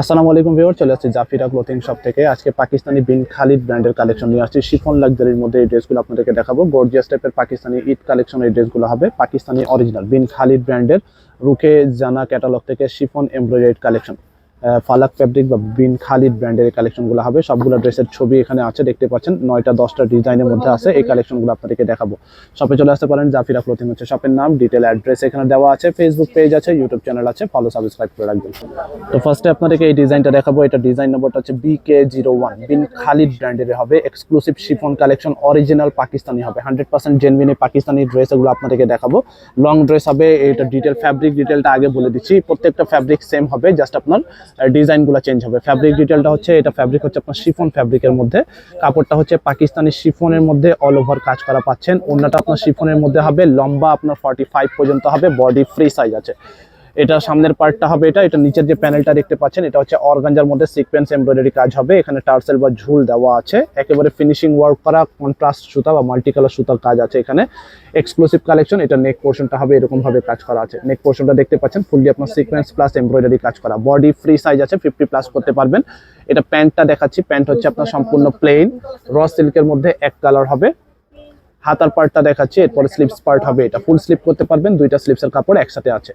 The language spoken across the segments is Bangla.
আসসালামু আলাইকুম ভিউয়ার চলে আসছে জাফিরা ক্লোথিং শপ থেকে। আজকে পাকিস্তানি বিন খালিদ ব্র্যান্ডের কালেকশন নিয়ে আসছি। শিফন লাক্সারির মধ্যে এই ড্রেসগুলো আপনাদেরকে দেখাবো। গর্জিয়াস টাইপের পাকিস্তানি ঈদ কালেকশন এই ড্রেসগুলো হবে। পাকিস্তানি অরিজিনাল বিন খালিদ ব্র্যান্ডের রুকে জানা ক্যাটালগ থেকে chiffon embroidery collection Falak fabric বা বিন খালিদ ব্র্যান্ডের এই কালেকশনগুলো হবে। সবগুলো ড্রেসের ছবি এখানে আছে, দেখতে পাচ্ছেন। নয়টা, দশটা ডিজাইনের মধ্যে আছে। এই কালেকশনগুলো আপনাদেরকে দেখাবো। শপে চলে আসতে পারেন, জাফিরা ক্লোথিং হচ্ছে শপের নাম। ডিটেল অ্যাড্রেস এখানে দেওয়া আছে। ফেসবুক পেজ আছে ইউটিউব চ্যানেল আছে। ফলো সাবস্ক্রাইব করে রাখবেন। তো ফার্স্টে আপনাদেরকে এই ডিজাইনটা দেখাবো। এটা ডিজাইন নম্বরটা হচ্ছে B K zero one Bin Khalid ব্র্যান্ডের হবে। Exclusive chiffon collection original Pakistani হবে। Hundred percent genuine Pakistani dress এগুলো আপনাদেরকে দেখাবো। লং ড্রেস হবে, এটা ডিটেল ফ্যাব্রিক ডিটেলটা আগে বলে দিচ্ছি। প্রত্যেকটা ফ্যাব্রিক সেম হবে জাস্ট আপনার ডিজাইনগুলো চেঞ্জ হবে। ফ্যাব্রিক ডিটেলটা হচ্ছে, এটা ফ্যাব্রিক হচ্ছে আপনার শিফন ফ্যাব্রিকের মধ্যে। কাপড়টা হচ্ছে পাকিস্তানি শিফনের মধ্যে অল ওভার কাজ করা পাচ্ছেন। অন্যটা আপনার শিফনের মধ্যে হবে, লম্বা আপনার ফর্টি পর্যন্ত হবে বডি ফ্রি সাইজ আছে। এটা সামনের পার্টটা হবে এটা এটা নিচের যে প্যানেলটা দেখতে পাচ্ছেন, এটা হচ্ছে অর্গানজার মধ্যে সিকোয়েন্স এমব্রয়ডারি কাজ হবে। এখানে টার্সেল বা ঝুল দেওয়া আছে। একেবারে ফিনিশিং ওয়ার্ক করা কন্ট্রাস্ট সুতা বা মাল্টি কালার সুতার কাজ আছে এখানে। এক্সক্লুসিভ কালেকশন এটা নেক পোর্শনটা হবে, এরকম ভাবে কাজ করা আছে। নেক পোর্শনটা দেখতে পাচ্ছেন ফুললি আপনার সিকোয়েন্স প্লাস এমব্রয়ডারি কাজ করা। বডি ফ্রি সাইজ আছে ফিফটি প্লাস করতে পারবেন। এটা প্যান্টটা দেখাচ্ছি, প্যান্ট হচ্ছে আপনার সম্পূর্ণ প্লেন র সিল্কের মধ্যে এক কালার হবে। হাতার পার্টটা দেখাচ্ছি, এরপরে স্লিপস পার্ট হবে। এটা ফুল স্লিপ করতে পারবেন, দুইটা স্লিপসের কাপড় একসাথে আছে।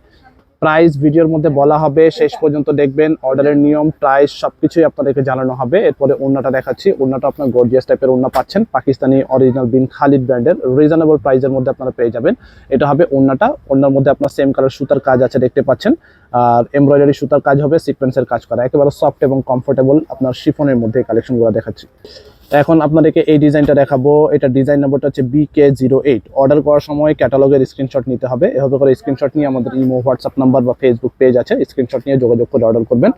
প্রাইস ভিডিওর মধ্যে বলা হবে, শেষ পর্যন্ত দেখবেন অর্ডারের নিয়ম প্রাইস সবকিছুই আপনাদেরকে জানানো হবে। এরপরে ওন্নাটা দেখাচ্ছি। ওন্নাটা আপনার গর্জিয়াস টাইপের ওন্না পাচ্ছেন। পাকিস্তানি অরিজিনাল বিন খালিদ ব্র্যান্ডের রিজনেবল প্রাইসের মধ্যে আপনারা পেয়ে যাবেন। এটা হবে ওন্নাটা ওন্নার মধ্যে আপনার সেম কালার সুতার কাজ আছে দেখতে পাচ্ছেন। আর এমব্রয়ডারি সুতার কাজ হবে সিকোয়েন্সের কাজ করা। একেবারে সফট এবং কমফোর্টেবল আপনার শিফনের মধ্যে কালেকশনগুলো দেখাচ্ছি। এখন আপনাদেরকে এই ডিজাইনটা দেখাবো। এটা ডিজাইন নাম্বারটা হচ্ছে B K zero eight order করার সময় ক্যাটালগের স্ক্রিনশট নিতে হবে। এভাবে করে স্ক্রিনশট নিয়ে আমাদের ইমো হোয়াটসঅ্যাপ নাম্বার বা ফেসবুক পেজ আছে স্ক্রিনশট নিয়ে যোগাযোগ করে অর্ডার করবেন।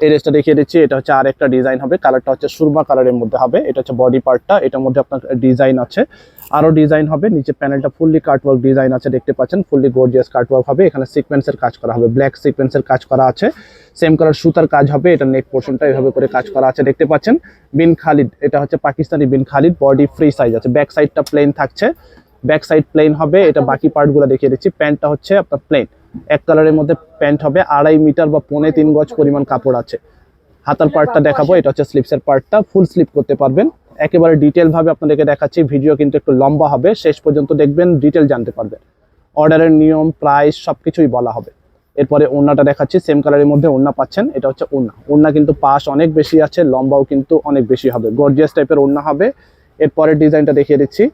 এই ড্রেসটা দেখিয়ে দিচ্ছি, এটা হচ্ছে আর একটা ডিজাইন হবে কালারটা হচ্ছে সুরমা কালারের মধ্যে হবে। এটা হচ্ছে বডি পার্টটা এটার মধ্যে আপনার ডিজাইন আছে। আরও ডিজাইন হবে। নিচে প্যানেলটা ফুললি কাটওয়ার্ক ডিজাইন আছে, দেখতে পাচ্ছেন। ফুললি গর্জিয়াস কাটওয়ার্ক হবে। এখানে সিকোয়েন্সের কাজ করা হবে। ব্ল্যাক সিকোয়েন্সের কাজ করা আছে। সেম কালার সুতার কাজ হবে। এটা নেক পোর্শনটা এভাবে করে কাজ করা আছে। দেখতে পাচ্ছেন? বিন খালিদ, এটা হচ্ছে Pakistani Bin Khalid. Body free size আছে। ব্যাক সাইডটা প্লেন থাকছে। ব্যাক সাইড প্লেন হবে। এটা বাকি পার্টগুলো দেখিয়ে দিচ্ছি। প্যান্টটা হচ্ছে আপনার প্লেন এক কালারের মধ্যে প্যান্ট হবে। আড়াই মিটার বা পৌনে তিন গজ পরিমাণ কাপড় আছে। হাতার পার্টটা দেখাবো। এটা হচ্ছে স্লিপসের পার্টটা ফুল স্লিপ করতে পারবেন। একেবারে ডিটেলভাবে আপনাদেরকে দেখাচ্ছি। ভিডিও কিন্তু একটু লম্বা হবে, শেষ পর্যন্ত দেখবেন ডিটেল জানতে পারবেন। অর্ডারের নিয়ম প্রাইস সব কিছুই বলা হবে। এরপরে ওড়নাটা দেখাচ্ছি সেম কালারের মধ্যে ওড়না পাচ্ছেন, এটা হচ্ছে ওড়না। ওড়না কিন্তু পাশ অনেক বেশি আছে, লম্বাও কিন্তু অনেক বেশি হবে। গর্জিয়াস টাইপের ওড়না হবে। এরপরের ডিজাইনটা দেখিয়ে দিচ্ছি।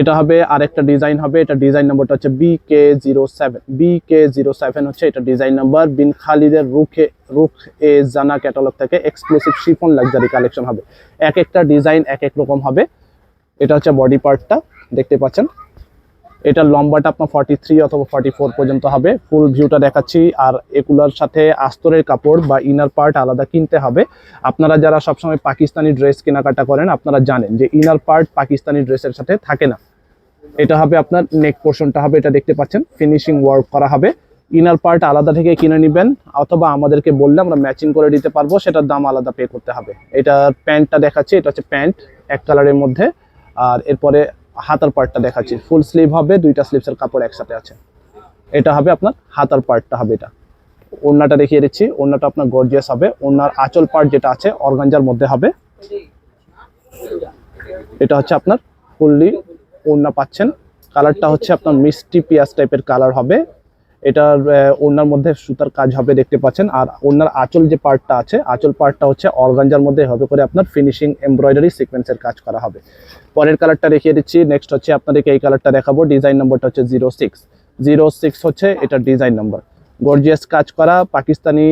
এটা হবে আরেকটা ডিজাইন হবে, এটা ডিজাইন নাম্বারটা হচ্ছে B K zero seven B K zero seven হচ্ছে এটা ডিজাইন নাম্বার বিন খালিদের রুখে, রুখ এ জানা ক্যাটালগ থেকে এক্সক্লুসিভ শিফন লাক্সারি কালেকশন হবে। এক একটা ডিজাইন এক এক রকম হবে। এটা হচ্ছে বডি পার্টটা দেখতে পাচ্ছেন? এটা লম্বাটা আপনার ফর্টি থ্রি অথবা ফর্টি ফোর পর্যন্ত হবে। ফুল ভিউটা দেখাচ্ছি। আর এগুলোর সাথে আস্তরের কাপড় বা ইনার পার্ট আলাদা কিনতে হবে। আপনারা যারা সবসময় পাকিস্তানি ড্রেস কেনাকাটা করেন, আপনারা জানেন যে ইনার পার্ট পাকিস্তানি ড্রেসের সাথে থাকে না। এটা হবে আপনার নেক পোর্শনটা হবে, এটা দেখতে পাচ্ছেন। ফিনিশিং ওয়ার্ক করা হবে। ইনার পার্ট আলাদা থেকে কিনে নেবেন, অথবা আমাদেরকে বললে আমরা ম্যাচিং করে দিতে পারব, সেটার দাম আলাদা পে করতে হবে। এটা প্যান্টটা দেখাচ্ছি, এটা হচ্ছে প্যান্ট এক কালারের মধ্যে। আর এরপরে হাতার পার্টটা দেখাচ্ছি। ফুল স্লিভ হবে, দুইটা স্লিভসের কাপড় একসাথে আছে। এটা হবে আপনার হাতার পার্টটা হবে এটা। ওড়নাটা দেখিয়ে দিচ্ছি। ওড়নাটা আপনার গর্জিয়াস হবে। ওড়নার আঁচল পার্ট যেটা আছে অর্গাঞ্জার মধ্যে হবে। এটা হচ্ছে আপনার ফুললি ওড়না পাচ্ছেন। কালারটা হচ্ছে আপনার মিষ্টি পেঁয়াজ টাইপের কালার হবে। এটার ওনার মধ্যে সুতার কাজ হবে দেখতে পাচ্ছেন। আর ওনার আঁচল যে পার্টটা আছে, আঁচল পার্টটা হচ্ছে অর্গানজার মধ্যে হবে করে আপনার ফিনিশিং এমব্রয়ডারি সিকোয়েন্সের কাজ করা হবে। পরের কালারটা রেখে দিচ্ছি। নেক্সট হচ্ছে আপনাদেরকে এই কালারটা দেখাবো। ডিজাইন নম্বরটা হচ্ছে জিরো সিক্স জিরো সিক্স হচ্ছে এটার ডিজাইন নম্বর গর্জিয়াস কাজ করা, পাকিস্তানি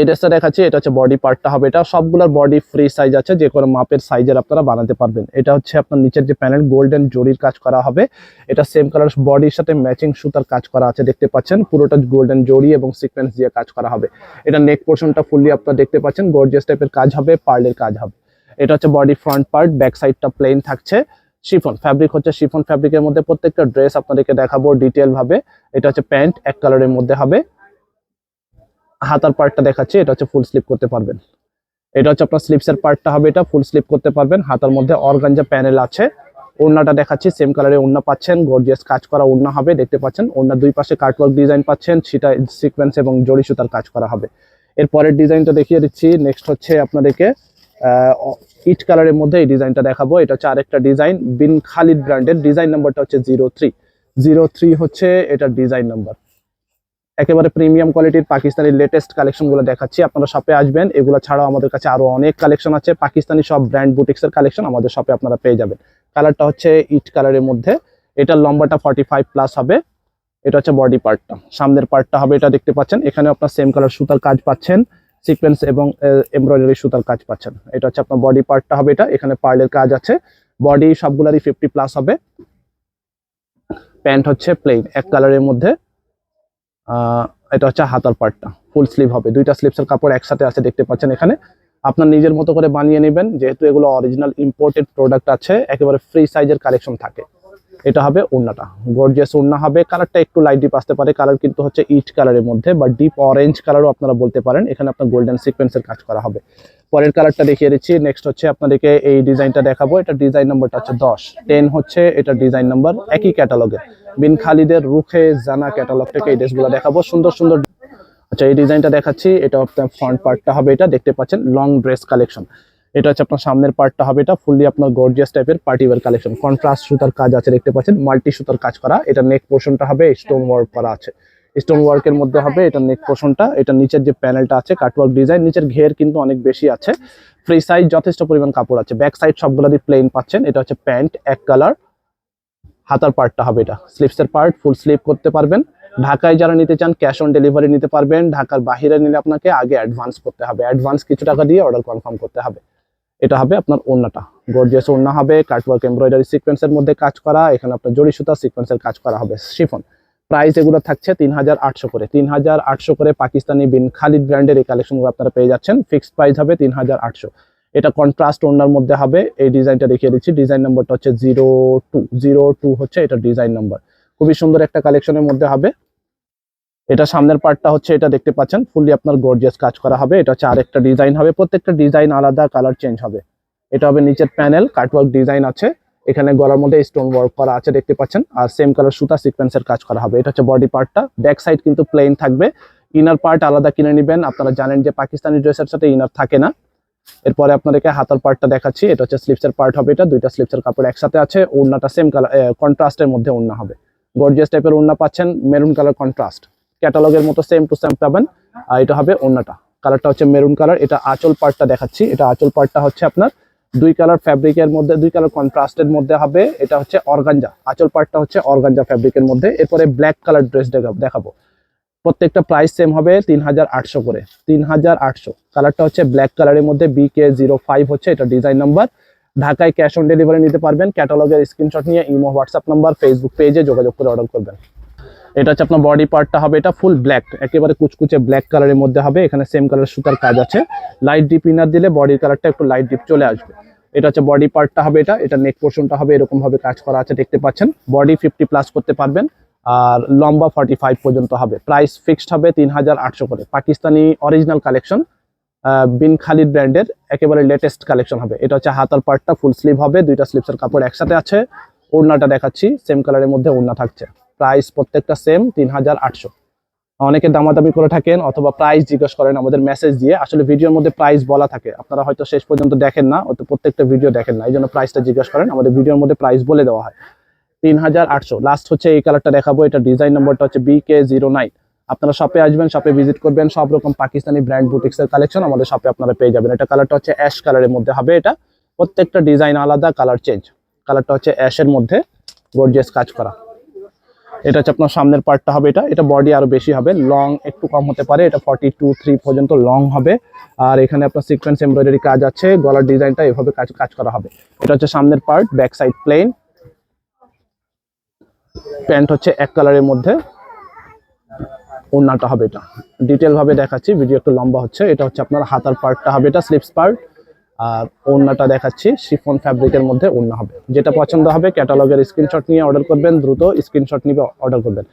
এই ড্রেসটা দেখাচ্ছি, এটা হচ্ছে বডি পার্টটা হবে এটা। সবগুলোর বডি ফ্রি সাইজ আছে, যে কোনো মাপের সাইজের আপনারা বানাতে পারবেন। এটা হচ্ছে আপনার নিচের যে প্যানেল গোল্ডেন জরির কাজ করা হবে। এটা সেম কালার বডির সাথে ম্যাচিং সুতার কাজ করা আছে, দেখতে পাচ্ছেন। পুরোটা গোল্ডেন জরি এবং সিকোয়েন্স দিয়ে কাজ করা হবে। এটা নেক পোর্শনটা ফুললি আপনারা দেখতে পাচ্ছেন। গর্জিয়াস টাইপের কাজ হবে পার্লের কাজ হবে। এটা হচ্ছে বডি ফ্রন্ট পার্ট ব্যাক সাইডটা প্লেন থাকছে। শিফন ফ্যাব্রিক হচ্ছে শিফন ফ্যাব্রিকের মধ্যে প্রত্যেকটা ড্রেস আপনাদেরকে দেখাবো ডিটেল ভাবে। এটা হচ্ছে প্যান্ট এক কালারের মধ্যে হবে। হাতার পার্টটা দেখাচ্ছি, এটা হচ্ছে ফুল স্লিপ করতে পারবেন। এটা হচ্ছে আপনার স্লিপসের পার্টটা হবে এটা ফুল স্লিপ করতে পারবেন। হাতার মধ্যে অর্গানজা প্যানেল আছে। ওড়নাটা দেখাচ্ছি সেম কালারে ওড়না পাচ্ছেন গর্জিয়াস কাজ করা ওড়না হবে, দেখতে পাচ্ছেন। ওড়নার দুই পাশে কাটওয়ার্ক ডিজাইন পাচ্ছেন, সেটা সিকোয়েন্স এবং জড়ি সুতার কাজ করা হবে। এরপরের ডিজাইনটা দেখিয়ে দিচ্ছি নেক্সট হচ্ছে আপনাদেরকে ইট কালারের মধ্যে এই ডিজাইনটা দেখাবো। এটা হচ্ছে আরেকটা ডিজাইন বিন খালিদ ব্র্যান্ডের ডিজাইন নাম্বারটা হচ্ছে জিরো থ্রি জিরো থ্রি হচ্ছে এটার ডিজাইন নাম্বার একেবারে প্রিমিয়াম কোয়ালিটির পাকিস্তানি লেটেস্ট কালেকশনগুলো দেখাচ্ছি। আপনারা শপে আসবেন, এগুলো ছাড়াও আমাদের কাছে আরও অনেক কালেকশন আছে। পাকিস্তানি সব ব্র্যান্ড বুটিক্সের কালেকশন আমাদের শপে আপনারা পেয়ে যাবেন। কালারটা হচ্ছে ইট কালারের মধ্যে। এটার লম্বাটা ফর্টি ফাইভ প্লাস হবে। এটা হচ্ছে বডি পার্টটা সামনের পার্টটা হবে, এটা দেখতে পাচ্ছেন। এখানে আপনার সেম কালার সুতার কাজ পাচ্ছেন। সিকোয়েন্স এবং এমব্রয়ডারি সুতার কাজ পাচ্ছেন। এটা হচ্ছে আপনার বডি পার্টটা হবে এটা। এখানে পার্লের কাজ আছে। বডি সবগুলারই ফিফটি প্লাস হবে। প্যান্ট হচ্ছে প্লেন এক কালারের মধ্যে এটা হচ্ছে হাতার পার্টটা ফুল স্লিভ হবে। দুইটা স্লিভসের কাপড় একসাথে আছে, দেখতে পাচ্ছেন এখানে। আপনার নিজের মতো করে বানিয়ে নেবেন, যেহেতু এগুলো অরিজিনাল ইম্পোর্টেড প্রোডাক্ট আছে, একেবারে ফ্রি সাইজের কালেকশন থাকে। এটা হবে ওড়নাটা। গর্জিয়াস ওড়না হবে কালারটা একটু লাইট ডিপ আসতে পারে। কালার কিন্তু হচ্ছে ইট কালারের মধ্যে বা ডিপ অরেঞ্জ কালারও আপনারা বলতে পারেন। এখানে আপনার গোল্ডেন সিকোয়েন্সের কাজ করা হবে। পরের কালারটা দেখিয়ে দিচ্ছি। নেক্সট হচ্ছে আপনাদেরকে এই ডিজাইনটা দেখাবো। এটা ডিজাইন নাম্বারটা হচ্ছে দশ। টেন হচ্ছে এটা ডিজাইন নাম্বার একই ক্যাটালগে বিন খালিদের রুখে জানা ক্যাটালগ থেকে এই ড্রেসগুলো দেখাবো। সুন্দর সুন্দর আচ্ছা এই ডিজাইনটা দেখাচ্ছি। এটা আপনার ফ্রন্ট পার্টটা হবে এটা। দেখতে পাচ্ছেন লং ড্রেস কালেকশন এটা হচ্ছে আপনার সামনের পার্টটা হবে এটা। ফুললি আপনার গর্জিয়াস টাইপের পার্টি ওয়্যার কালেকশন কন্ট্রাস্ট সুতার কাজ আছে, দেখতে পাচ্ছেন। মাল্টি সুতার কাজ করা। এটা নেক পোর্শনটা হবে স্টোন ওয়ার্ক করা আছে। স্টোন ওয়ার্কের মধ্যে হবে, এটা নেক পোর্শনটা এটা নিচের যে প্যানেলটা আছে কাটওয়ার্ক ডিজাইন নিচের ঘের কিন্তু অনেক বেশি আছে। ফ্রি সাইজ যথেষ্ট পরিমাণ কাপড় আছে। ব্যাক সাইড সবগুলোরই প্লেন পাচ্ছেন, এটা হচ্ছে প্যান্ট, এক কালার হাতার পার্টটা হবে এটা। স্লিপসের পার্ট ফুল স্লিপ করতে পারবেন। ঢাকায় যারা নিতে চান ক্যাশ অন ডেলিভারি নিতে পারবেন। ঢাকার বাইরে নিলে আপনাকে আগে অ্যাডভান্স করতে হবে। অ্যাডভান্স কিছু টাকা দিয়ে অর্ডার কনফার্ম করতে হবে। এটা হবে আপনার ওড়নাটা। গর্জিয়াস ওড়না হবে কাটওয়ার্ক এমব্রয়ডারি সিকোয়েন্সের মধ্যে কাজ করা, এখানে আপনার জড়ি সুতা সিকোয়েন্সের কাজ করা হবে। শিফন প্রাইস এগুলো থাকছে তিন হাজার আটশো করে। তিন হাজার আটশো করে পাকিস্তানি বিন খালিদ ব্র্যান্ডের এই কালেকশনগুলো আপনারা পেয়ে যাচ্ছেন। ফিক্সড প্রাইস হবে তিন হাজার আটশো। এটা কন্ট্রাস্ট ওড়নার মধ্যে হবে। এই ডিজাইনটা দেখিয়ে দিচ্ছি। ডিজাইন নাম্বারটা হচ্ছে জিরো টু জিরো টু হচ্ছে এটা ডিজাইন নাম্বার খুবই সুন্দর একটা কালেকশনের মধ্যে হবে। এটা সামনের পার্টটা হচ্ছে এটা দেখতে পাচ্ছেন। ফুললি আপনার গর্জিয়াস কাজ করা হবে। এটা হচ্ছে আরেকটা ডিজাইন হবে। প্রত্যেকটা ডিজাইন আলাদা কালার চেঞ্জ হবে। এটা হবে নিচের প্যানেল কাটওয়ার্ক ডিজাইন আছে। এখানে গলার মধ্যে স্টোন ওয়ার্ক করা আছে, দেখতে পাচ্ছেন। আর সেম কালার সুতা সিকোয়েন্সের কাজ করা হবে। এটা হচ্ছে বডি পার্টটা ব্যাক সাইড কিন্তু প্লেন থাকবে। ইনার পার্ট আলাদা কিনে নেবেন। আপনারা জানেন যে পাকিস্তানি ড্রেসের সাথে ইনার থাকে না। এরপরে আপনাদেরকে হাতার পার্টটা দেখাচ্ছি। এটা হচ্ছে স্লিপসের পার্ট হবে এটা। দুইটা স্লিপসের কাপড় একসাথে আছে। ওড়নাটা সেম কালার কন্ট্রাস্টের মধ্যে ওড়না হবে। গর্জিয়াস টাইপের ওড়না পাচ্ছেন। মেরুন কালার কন্ট্রাস্ট ক্যাটালগের মতো সেম টু সেম পাবেন। আর এটা হবে ওড়নাটা। কালারটা হচ্ছে মেরুন কালার এটা আঁচল পার্টটা দেখাচ্ছি। এটা আঁচল পার্টটা হচ্ছে আপনার দুই কালার ফ্যাব্রিকের মধ্যে, দুই কালার কন্ট্রাস্টের মধ্যে হবে। এটা হচ্ছে অর্গানজা আঁচল পার্টটা হচ্ছে অর্গানজা ফ্যাব্রিকের মধ্যে। এরপরে ব্ল্যাক কালার ড্রেস দেখাবো। প্রত্যেকটা প্রাইস সেম হবে তিন হাজার আটশো করে। তিন হাজার আটশো। কালারটা হচ্ছে ব্ল্যাক কালারের মধ্যে বি কে জিরো ফাইভ হচ্ছে, এটা ডিজাইন নাম্বার ঢাকায় ক্যাশ অন ডেলিভারি নিতে পারবেন। ক্যাটালগের স্ক্রিনশট নিয়ে, ইমো, হোয়াটসঅ্যাপ নাম্বার ফেসবুক পেজে যোগাযোগ করে অর্ডার করবেন। এটা হচ্ছে আপনার বডি পার্টটা হবে, এটা ফুল ব্ল্যাক একেবারে কুচকুচে ব্ল্যাক কালারের মধ্যে হবে, এখানে সেম কালার সুতার কাজ আছে। লাইট ডিপ ইনার দিলে বডির কালারটা একটু লাইট ডিপ চলে আসবে। এটা হচ্ছে বডি পার্টটা হবে এটা এটা নেক পোর্শনটা হবে, এরকম ভাবে কাজ করা আছে, দেখতে পাচ্ছেন। বডি ফিফটি প্লাস করতে পারবেন, আর লম্বা ফর্টি ফাইভ পর্যন্ত হবে। প্রাইস ফিক্সড হবে তিন হাজার আটশো করে। পাকিস্তানি অরিজিনাল কালেকশন বিন খালিদ ব্র্যান্ডের, একেবারে লেটেস্ট কালেকশন হবে। এটা হচ্ছে হাতার পার্টটা ফুল স্লিভ হবে, দুইটা স্লিভসের কাপড় একসাথে আছে। ওড়নাটা দেখাচ্ছি সেম কালারের মধ্যে ওড়না থাকছে। প্রাইস প্রত্যেকটা সেম তিন হাজার আটশো। অনেকে দামাদামি করে থাকেন অথবা প্রাইস জিজ্ঞেস করেন আমাদের মেসেজ দিয়ে। আসলে ভিডিওর মধ্যে প্রাইস বলা থাকে। আপনারা হয়তো শেষ পর্যন্ত দেখেন না, অত প্রত্যেকটা ভিডিও দেখেন না। এই জন্য প্রাইসটা জিজ্ঞেস করেন। আমাদের ভিডিওর মধ্যে প্রাইস বলে দেওয়া হয়। তিন হাজার আটশো। লাস্ট হচ্ছে এই কালারটা দেখাবো। এটা ডিজাইন নম্বরটা হচ্ছে বি কে জিরো নাইন আপনারা শপে আসবেন শপে ভিজিট করবেন। সব রকম পাকিস্তানি ব্র্যান্ড বুটিক্স এর কালেকশন আমাদের শপে আপনারা পেয়ে যাবেন। এটা কালারটা হচ্ছে অ্যাশ কালারের মধ্যে হবে এটা। প্রত্যেকটা ডিজাইন আলাদা কালার চেঞ্জ কালারটা হচ্ছে অ্যাশের মধ্যে গর্জিয়াস কাজ করা। এটা হচ্ছে আপনার সামনের পার্টটা হবে এটা। এটা বডি আরও বেশি হবে লং একটু কম হতে পারে, এটা ফর্টি টু থ্রি পর্যন্ত লং হবে। আর এখানে আপনার সিকোয়েন্স এমব্রয়ডারি কাজ আছে, গলার ডিজাইনটা এভাবে কাজ কাজ করা হবে। এটা হচ্ছে সামনের part back side plain pant হচ্ছে এক কালারের মধ্যে। ওড়নাটা হবে এটা। ডিটেল ভাবে দেখাচ্ছি ভিডিও একটু লম্বা হচ্ছে। এটা হচ্ছে আপনার হাতার পার্টটা হবে, এটা স্লিপস পার্ট আর ওড়নাটা দেখাচ্ছি, শিফন ফ্যাব্রিকের মধ্যে ওড়না হবে। যেটা পছন্দ হবে ক্যাটালগের স্ক্রিনশট নিয়ে অর্ডার করবেন, দ্রুত স্ক্রিনশট নিয়ে অর্ডার করবেন।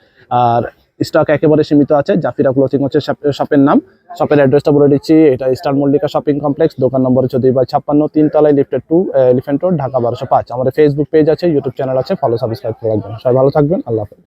আর স্টক একেবারে সীমিত আছে, জাফিরা ক্লোথিং হচ্ছে শপের নাম। শপের অ্যাড্রেসটা বলে দিচ্ছি, এটা স্টার মল্লিকা শপিং কমপ্লেক্স দোকান নম্বর হচ্ছে দুই বাই ছাপ্পান্ন তিনতলায় lifted two elephant road Dhaka বারোশো পাঁচ। আমাদের ফেসবুক পেজ আছে ইউটিউব চ্যানেল আছে ফলো সাবস্ক্রাইব করে রাখবেন। সবাই ভালো থাকবেন, আল্লাহ হাফেজ।